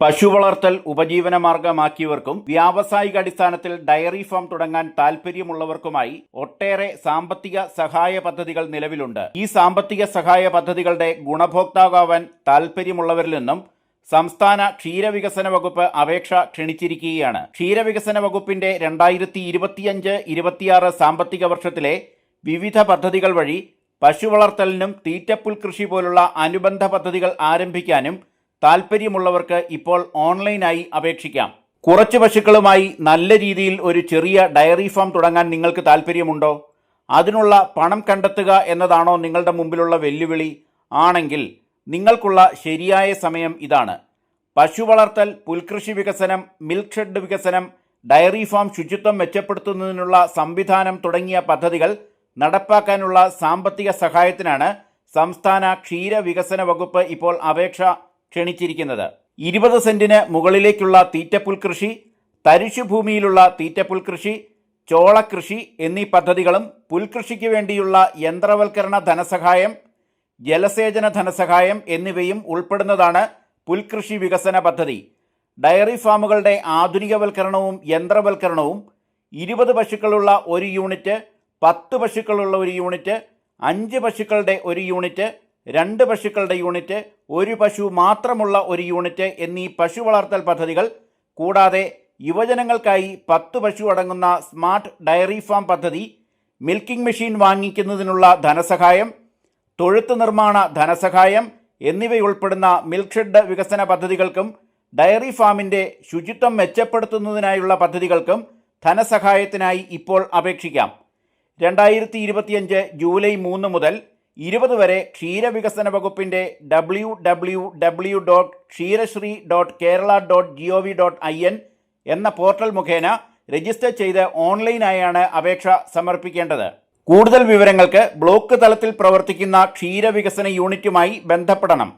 പശു വളർത്തൽ ഉപജീവനമാർഗമാക്കിയവർക്കും വ്യാവസായിക അടിസ്ഥാനത്തിൽ ഡയറി ഫാം തുടങ്ങാൻ താൽപ്പര്യമുള്ളവർക്കുമായി ഒട്ടേറെ സാമ്പത്തിക സഹായ പദ്ധതികൾ നിലവിലുണ്ട്. ഈ സാമ്പത്തിക സഹായ പദ്ധതികളുടെ ഗുണഭോക്താവാൻ താൽപ്പര്യമുള്ളവരിൽ നിന്നും സംസ്ഥാന ക്ഷീരവികസന വകുപ്പ് അപേക്ഷ ക്ഷണിച്ചിരിക്കുകയാണ്. ക്ഷീരവികസന വകുപ്പിന്റെ രണ്ടായിരത്തി ഇരുപത്തിയഞ്ച് ഇരുപത്തിയാറ് സാമ്പത്തിക വർഷത്തിലെ വിവിധ പദ്ധതികൾ വഴി പശു വളർത്തലിനും തീറ്റപ്പുൽ കൃഷി പോലുള്ള അനുബന്ധ പദ്ധതികൾ ആരംഭിക്കാനും താൽപ്പര്യമുള്ളവർക്ക് ഇപ്പോൾ ഓൺലൈനായി അപേക്ഷിക്കാം. കുറച്ച് പശുക്കളുമായി നല്ല രീതിയിൽ ഒരു ചെറിയ ഡയറി ഫാം തുടങ്ങാൻ നിങ്ങൾക്ക് താൽപ്പര്യമുണ്ടോ അതിനുള്ള പണം കണ്ടെത്തുക എന്നതാണോ നിങ്ങളുടെ മുമ്പിലുള്ള വെല്ലുവിളി? ആണെങ്കിൽ നിങ്ങൾക്കുള്ള ശരിയായ സമയം ഇതാണ്. പശു വളർത്തൽ പുൽകൃഷി വികസനം മിൽക്ക് ഷെഡ് വികസനം ഡയറി ഫാം ശുചിത്വം മെച്ചപ്പെടുത്തുന്നതിനുള്ള സംവിധാനം തുടങ്ങിയ പദ്ധതികൾ നടപ്പാക്കാനുള്ള സാമ്പത്തിക സഹായത്തിനാണ് സംസ്ഥാന ക്ഷീര വികസന വകുപ്പ് ഇപ്പോൾ അപേക്ഷ ക്ഷണിച്ചിരിക്കുന്നത്. ഇരുപത് സെന്റിന് മുകളിലേക്കുള്ള തീറ്റപ്പുൽ കൃഷി തരിശു ഭൂമിയിലുള്ള തീറ്റപ്പുൽ കൃഷി ചോളകൃഷി എന്നീ പദ്ധതികളും പുൽകൃഷിക്ക് വേണ്ടിയുള്ള യന്ത്രവൽക്കരണ ധനസഹായം ജലസേചന ധനസഹായം എന്നിവയും ഉൾപ്പെടുന്നതാണ് പുൽകൃഷി വികസന പദ്ധതി. ഡയറി ഫാമുകളുടെ ആധുനികവൽക്കരണവും യന്ത്രവൽക്കരണവും ഇരുപത് പശുക്കളുള്ള ഒരു യൂണിറ്റ് പത്ത് പശുക്കളുള്ള ഒരു യൂണിറ്റ് അഞ്ച് പശുക്കളുടെ ഒരു യൂണിറ്റ് രണ്ട് പശുക്കളുടെ യൂണിറ്റ് ഒരു പശു മാത്രമുള്ള ഒരു യൂണിറ്റ് എന്നീ പശു വളർത്തൽ പദ്ധതികൾ കൂടാതെ യുവജനങ്ങൾക്കായി പത്ത് പശു അടങ്ങുന്ന സ്മാർട്ട് ഡയറി ഫാം പദ്ധതി മിൽക്കിംഗ് മെഷീൻ വാങ്ങിക്കുന്നതിനുള്ള ധനസഹായം തൊഴുത്ത് നിർമ്മാണ ധനസഹായം എന്നിവയുൾപ്പെടുന്ന മിൽക്ക് ഷെഡ് വികസന പദ്ധതികൾക്കും ഡയറി ഫാമിന്റെ ശുചിത്വം മെച്ചപ്പെടുത്തുന്നതിനായുള്ള പദ്ധതികൾക്കും ധനസഹായത്തിനായി ഇപ്പോൾ അപേക്ഷിക്കാം. രണ്ടായിരത്തി ജൂലൈ മൂന്ന് മുതൽ ഇരുപത് വരെ ക്ഷീരവികസന വകുപ്പിന്റെ W W W dot Ksheerasree dot Kerala dot G O V dot I N എന്ന പോർട്ടൽ മുഖേന രജിസ്റ്റർ ചെയ്ത് ഓൺലൈനായാണ് അപേക്ഷ സമർപ്പിക്കേണ്ടത്. കൂടുതൽ വിവരങ്ങൾക്ക് ബ്ലോക്ക് തലത്തിൽ പ്രവർത്തിക്കുന്ന ക്ഷീരവികസന യൂണിറ്റുമായി ബന്ധപ്പെടണം.